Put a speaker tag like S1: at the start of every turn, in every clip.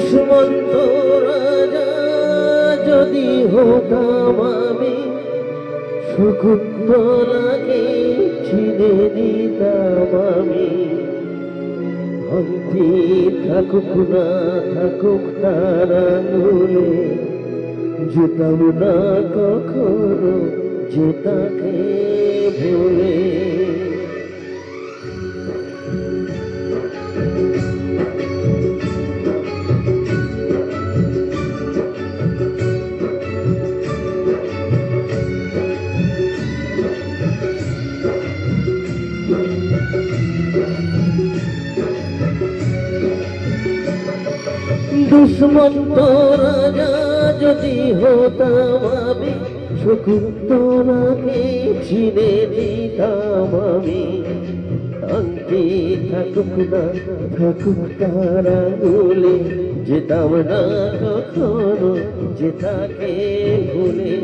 S1: দুষ্মন্ত যদি হতাম আমি শকুন্তলাকে ছিঁড়ে দিতাম আমি। ভাঙতি থাকুক না থাকুক তার আঙুলে, যেতাম না কখনো যে তাকে ভুলে। দুষ্মন্ত রাজা যদি হতাম আমি শকুন্তলাকে ছিঁড়ে দিতাম আমি। আংটি থাকুক না, থাকুক তারা গুলে যেতাম না কখনো যে তাকে ভুলে।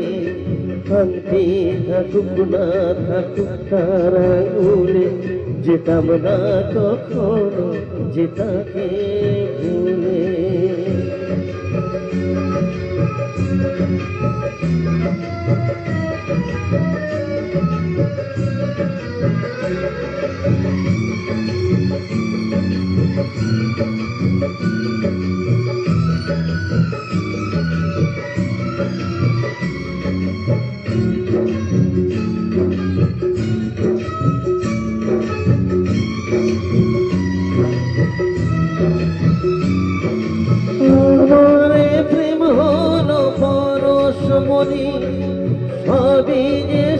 S1: আংটি থাকুক না, থাকুক তারা গুলে যেতাম না কখনো যে তাকে Thank you.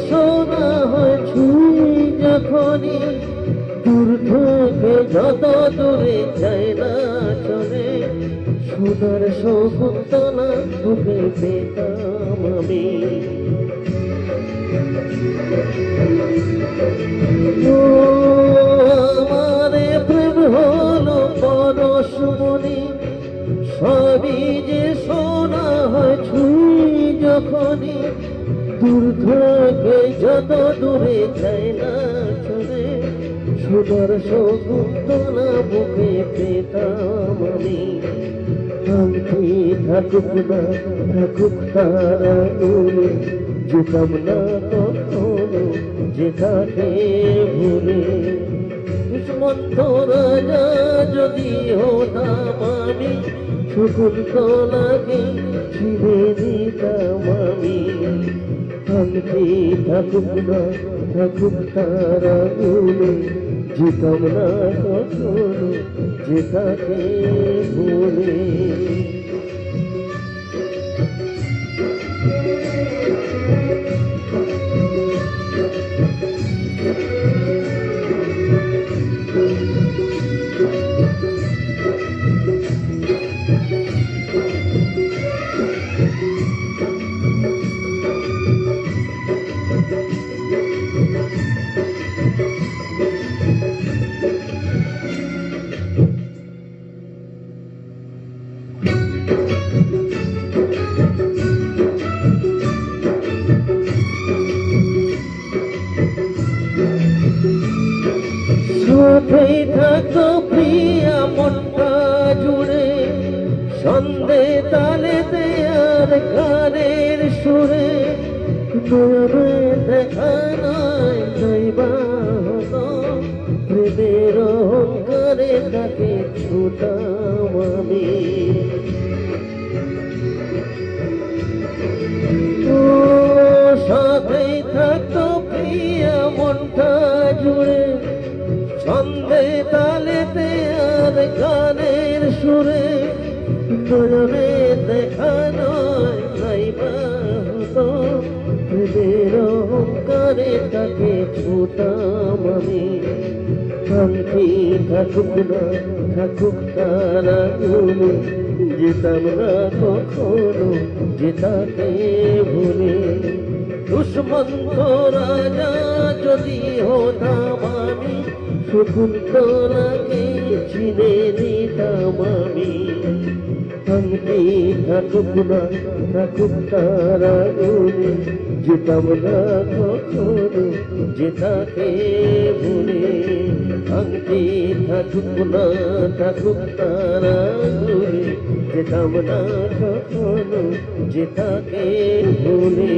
S1: সোনা হয় ছুঁই যখনই। দূর থেকে যত দূরে যায় না চলে। সোনার শকুন্তলা বুকে পেতাম আমি। সবই যে সোনা হয় ছুঁই যখনই দূর থেকে যত দূরে যায় না চলে সোনার শকুন্তলা বুকে পেতাম আমি। আংটি থাকুক না, থাকুক তারা দূরে যেতাম না কখনো যে তাকে ভুলে দুষ্মন্ত রাজা যদি হতাম আমি, শকুন্তলাকে ছিঁড়ে দিতাম আমি। আংটি থাকুক না থাকুক তারা গুলে যেতাম না কখনো যে তাকে ভুলে থাকতো প্রিয়া মনটা জুড়ে, সন্ধে তালেতে আর গানের সুরে। নয়নে দেখা নয় প্রেমের অহংকারে তাকে ছুটাম আমি। ও সাথেই নয়নে দেখা নয় নাইবা হতো প্রেমের তাকে ছুটাম আমি। শান্তি থাকুক না, থাকুক তারা যেতাম না কখনো যেতাকে ভুলে। দুষ্মন্ত রাজা যদি হতাম আমি, শকুন্তলাকে চিনে দিতাম আমি। শান্তি থাকুক না থাকুক তারা গুলে যেতাম না কখনো যে ভুলে, আংটি থাকুক না, থাকুক তারা গুলে যেতাম না কখনো যে ভুলে।